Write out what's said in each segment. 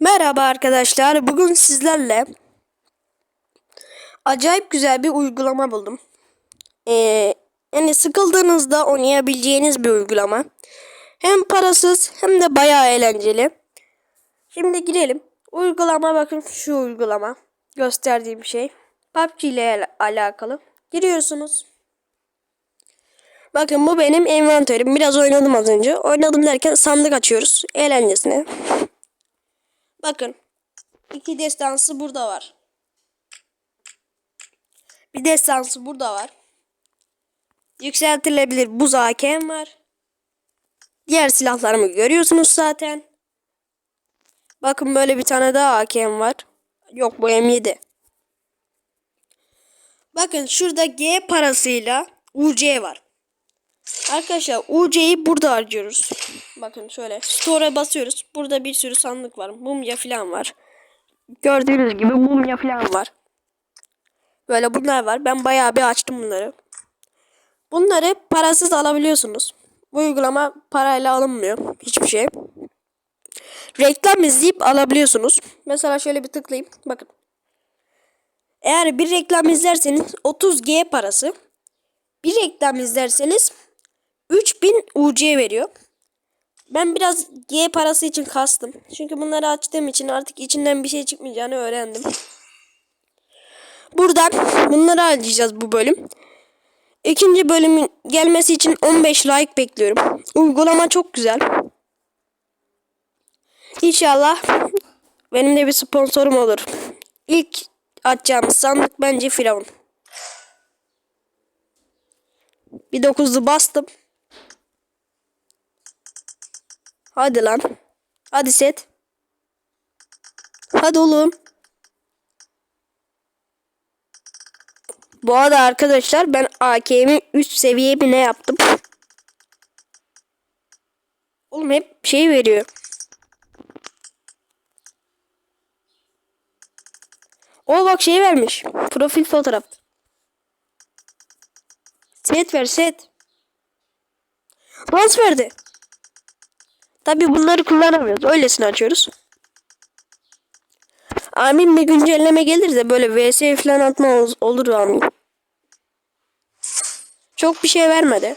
Merhaba arkadaşlar. Bugün sizlerle acayip güzel bir uygulama buldum. Ee, yani sıkıldığınızda oynayabileceğiniz bir uygulama. Hem parasız hem de bayağı eğlenceli. Şimdi girelim. Uygulama bakın şu uygulama. Gösterdiğim şey. PUBG ile al- alakalı. Giriyorsunuz. Bakın bu benim envanterim. Biraz oynadım az önce. Oynadım derken sandık açıyoruz. Eğlencesine. Bakın. iki destansı burada var. Bir destansı burada var. Yükseltilebilir buz hakem var. Diğer silahlarımı görüyorsunuz zaten. Bakın böyle bir tane daha hakem var. Yok bu M7. Bakın şurada G parasıyla UC var. Arkadaşlar UC'yi burada harcıyoruz. Bakın şöyle store'a basıyoruz. Burada bir sürü sandık var. Mumya falan var. Gördüğünüz gibi mumya falan var. Böyle bunlar var. Ben bayağı bir açtım bunları. Bunları parasız alabiliyorsunuz. Bu uygulama parayla alınmıyor. Hiçbir şey. Reklam izleyip alabiliyorsunuz. Mesela şöyle bir tıklayayım. Bakın. Eğer bir reklam izlerseniz 30G parası. Bir reklam izlerseniz 3000 UC veriyor. Ben biraz G parası için kastım. Çünkü bunları açtığım için artık içinden bir şey çıkmayacağını öğrendim. Buradan bunları harcayacağız bu bölüm. İkinci bölümün gelmesi için 15 like bekliyorum. Uygulama çok güzel. İnşallah benim de bir sponsorum olur. İlk açacağımız sandık bence Firavun. Bir dokuzlu bastım. Hadi lan. Hadi set. Hadi oğlum. Bu arada arkadaşlar ben AKM'i 3 seviye bir ne yaptım. Oğlum hep şey veriyor. O bak şey vermiş. Profil fotoğraf. Set ver set. Nasıl verdi? Tabi bunları kullanamıyoruz. Öylesine açıyoruz. Amin bir güncelleme gelirse böyle vs falan atma ol- olur amin. Çok bir şey vermedi.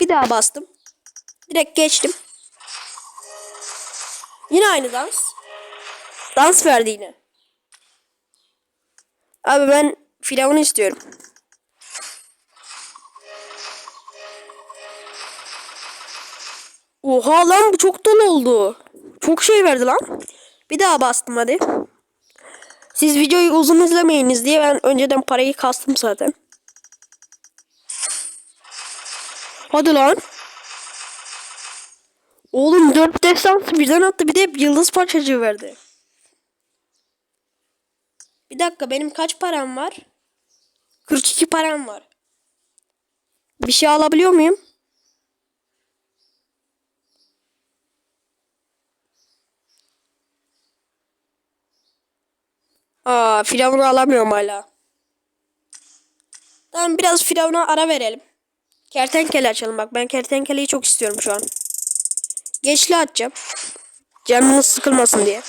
Bir daha bastım. Direkt geçtim. Yine aynı dans. Dans verdi yine. Abi ben firavunu istiyorum. Oha lan bu çok dolu oldu. Çok şey verdi lan. Bir daha bastım hadi. Siz videoyu uzun izlemeyiniz diye ben önceden parayı kastım zaten. Hadi lan. Oğlum 4 destansı birden attı bir de yıldız parçacığı verdi. Bir dakika benim kaç param var? 42 param var. Bir şey alabiliyor muyum? Aa, Firavun'u alamıyorum hala. Tamam biraz Firavun'a ara verelim. Kertenkele açalım bak. Ben kertenkeleyi çok istiyorum şu an. Geçli atacağım. Canımız sıkılmasın diye.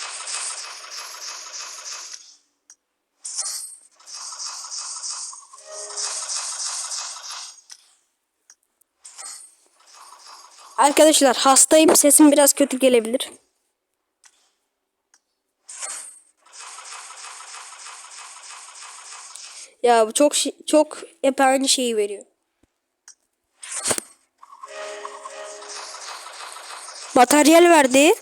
Arkadaşlar hastayım. Sesim biraz kötü gelebilir. Ya bu çok çok hep aynı şeyi veriyor. Materyal verdi.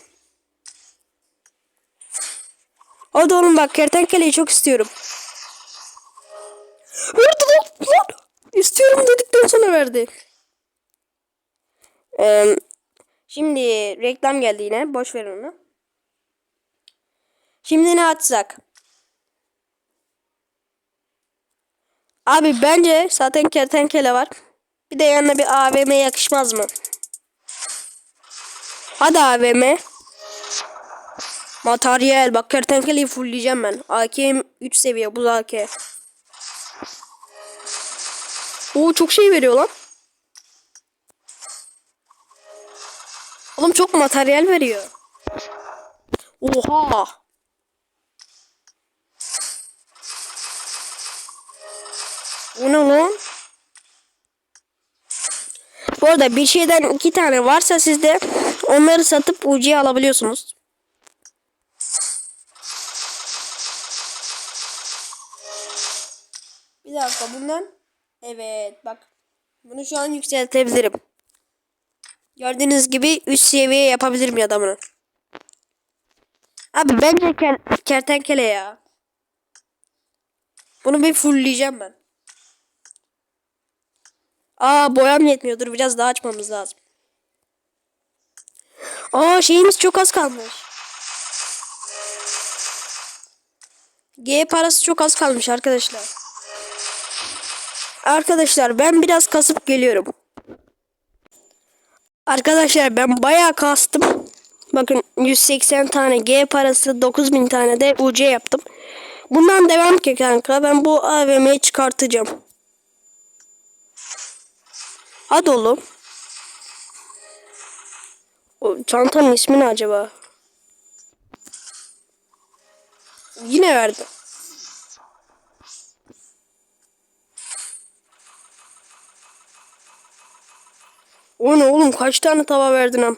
Hadi oğlum bak kertenkeleyi çok istiyorum. Verdi lan, lan. İstiyorum dedikten sonra verdi. Ee, şimdi reklam geldi yine. Boş ver onu. Şimdi ne atsak? Abi bence zaten kertenkele var. Bir de yanına bir AVM yakışmaz mı? Hadi AVM. Materyal. Bak kertenkeleyi fullleyeceğim ben. AKM 3 seviye buz AK. Oo çok şey veriyor lan. Oğlum çok materyal veriyor. Oha. Bu ne? Bu arada bir şeyden iki tane varsa sizde onları satıp UC'ye alabiliyorsunuz. Bir dakika bundan. Evet bak. Bunu şu an yükseltebilirim. Gördüğünüz gibi üst seviye yapabilirim adamını. Abi bence ker kertenkele ya. Bunu bir fullleyeceğim ben. Aa boyam yetmiyor. Dur biraz daha açmamız lazım. Aa şeyimiz çok az kalmış. G parası çok az kalmış arkadaşlar. Arkadaşlar ben biraz kasıp geliyorum. Arkadaşlar ben bayağı kastım. Bakın 180 tane G parası 9000 tane de UC yaptım. Bundan devam ki kanka ben bu AVM'yi çıkartacağım. Hadi oğlum. O çantanın ismi ne acaba? Yine verdi. O ne oğlum kaç tane tava verdin am?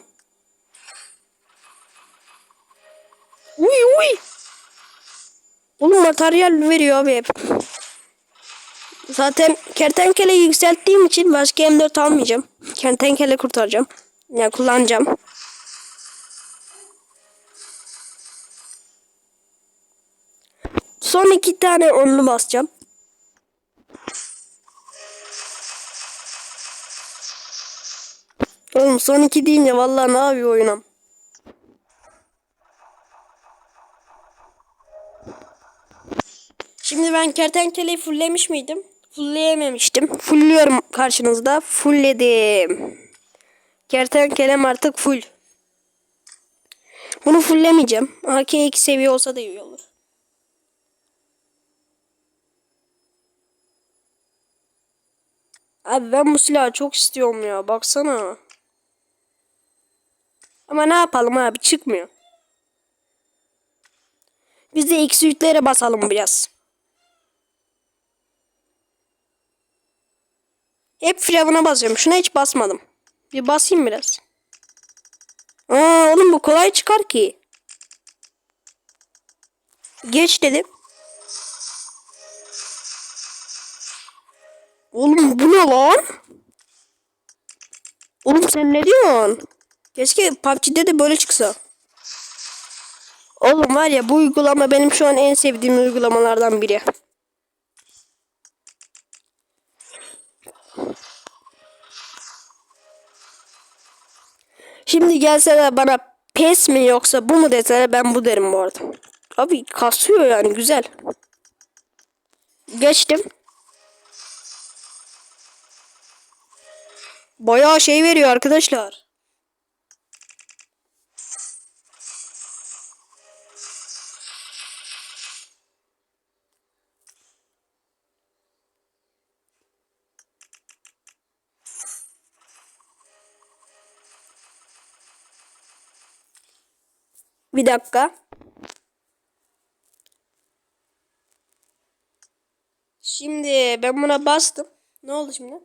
Uy uy. Oğlum materyal veriyor abi hep. Zaten kertenkele yükselttiğim için başka M4 almayacağım. Kertenkele kurtaracağım. Yani kullanacağım. Son iki tane onlu basacağım. Oğlum son iki deyince vallahi ne yapıyor oyunum. Şimdi ben kertenkeleyi fulllemiş miydim? Fullleyememiştim. Fullliyorum karşınızda. Fullledim. Kertenkelem artık full. Bunu fulllemeyeceğim. AK2 seviye olsa da iyi olur. Abi ben bu silahı çok istiyorum ya. Baksana. Ama ne yapalım abi çıkmıyor. Biz de X basalım biraz. Hep firavuna basıyorum. Şuna hiç basmadım. Bir basayım biraz. Aa, oğlum bu kolay çıkar ki. Geç dedim. Oğlum bu ne lan? Oğlum sen ne diyorsun? Keşke PUBG'de de böyle çıksa. Oğlum var ya bu uygulama benim şu an en sevdiğim uygulamalardan biri. Şimdi gelseler bana pes mi yoksa bu mu deseler ben bu derim bu arada. Abi kasıyor yani güzel. Geçtim. Bayağı şey veriyor arkadaşlar. Bir dakika. Şimdi ben buna bastım. Ne oldu şimdi?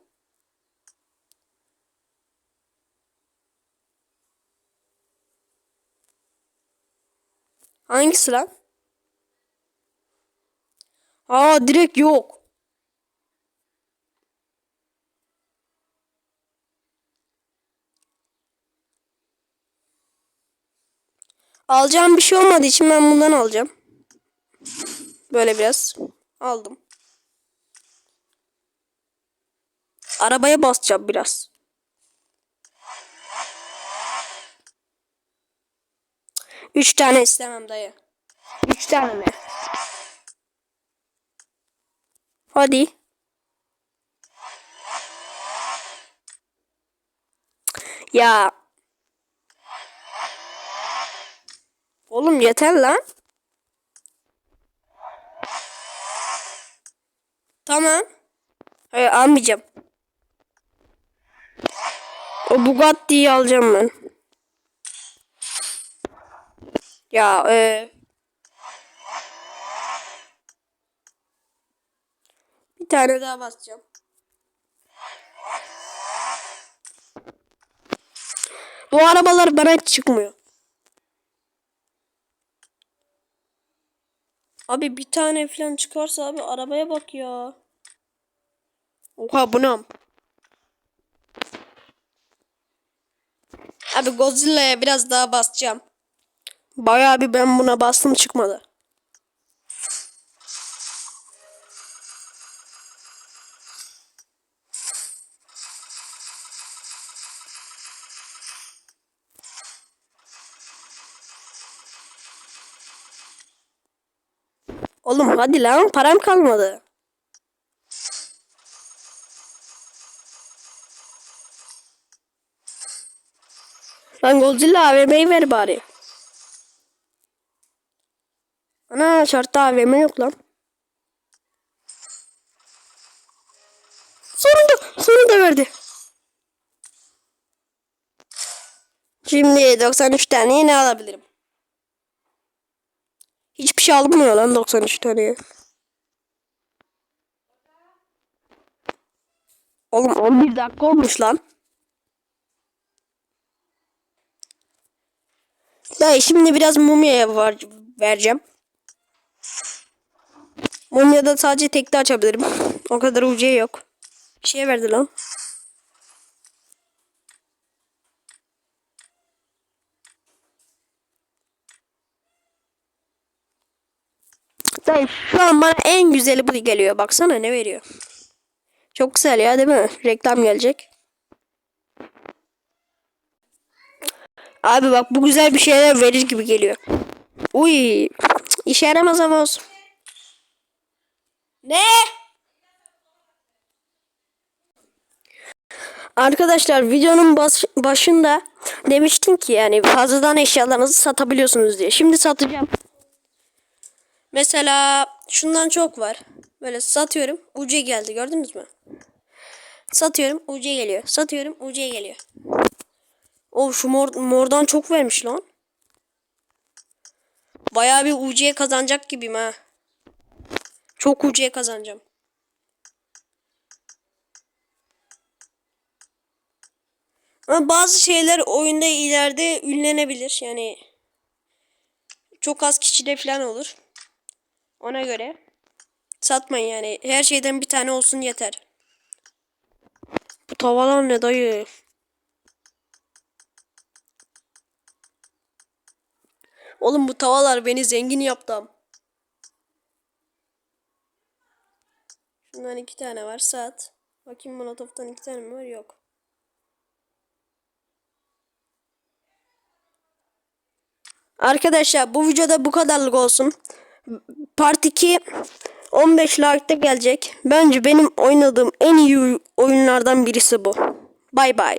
Hangisi lan? Aa direkt yok. Alacağım bir şey olmadığı için ben bundan alacağım. Böyle biraz. Aldım. Arabaya basacağım biraz. Üç tane istemem dayı. Üç tane ne? Hadi. Ya. Oğlum yeter lan. Tamam. Hayır almayacağım. O Bugatti'yi alacağım ben. Ya e, bir tane daha basacağım. Bu arabalar bana çıkmıyor. Abi bir tane falan çıkarsa abi arabaya bak ya. Oha bu ne? Abi Godzilla'ya biraz daha basacağım. Bayağı bir ben buna bastım çıkmadı. Oğlum hadi lan param kalmadı. Lan Godzilla AVM'yi ver bari. Ana şartta AVM yok lan. Sonunda, sonunda verdi. Şimdi 93 tane yine alabilirim. Hiçbir şey alınmıyor lan 93 taneye. Oğlum 11 dakika olmuş lan. Dayı şimdi biraz mumyaya var, vereceğim. Mumyada sadece tekte açabilirim. O kadar ucuya yok. Bir şey verdi lan. Dayı şu an bana en güzeli bu geliyor. Baksana ne veriyor. Çok güzel ya değil mi? Reklam gelecek. Abi bak bu güzel bir şeyler verir gibi geliyor. Uy. işe yaramaz ama olsun. Ne? Arkadaşlar videonun baş- başında demiştim ki yani fazladan eşyalarınızı satabiliyorsunuz diye. Şimdi satacağım. Mesela şundan çok var. Böyle satıyorum. UC geldi gördünüz mü? Satıyorum UC geliyor. Satıyorum UC geliyor. O şu mor, mordan çok vermiş lan. Bayağı bir UC kazanacak gibiyim ha. Çok UC kazanacağım. Ama bazı şeyler oyunda ileride ünlenebilir. Yani çok az kişide falan olur. Ona göre satmayın yani. Her şeyden bir tane olsun yeter. Bu tavalar ne dayı? Oğlum bu tavalar beni zengin yaptı. Şundan iki tane var saat. Bakayım molotoftan iki tane mi var? Yok. Arkadaşlar bu videoda bu kadarlık olsun. Part 2 15 like'da gelecek. Bence benim oynadığım en iyi oyunlardan birisi bu. Bay bay.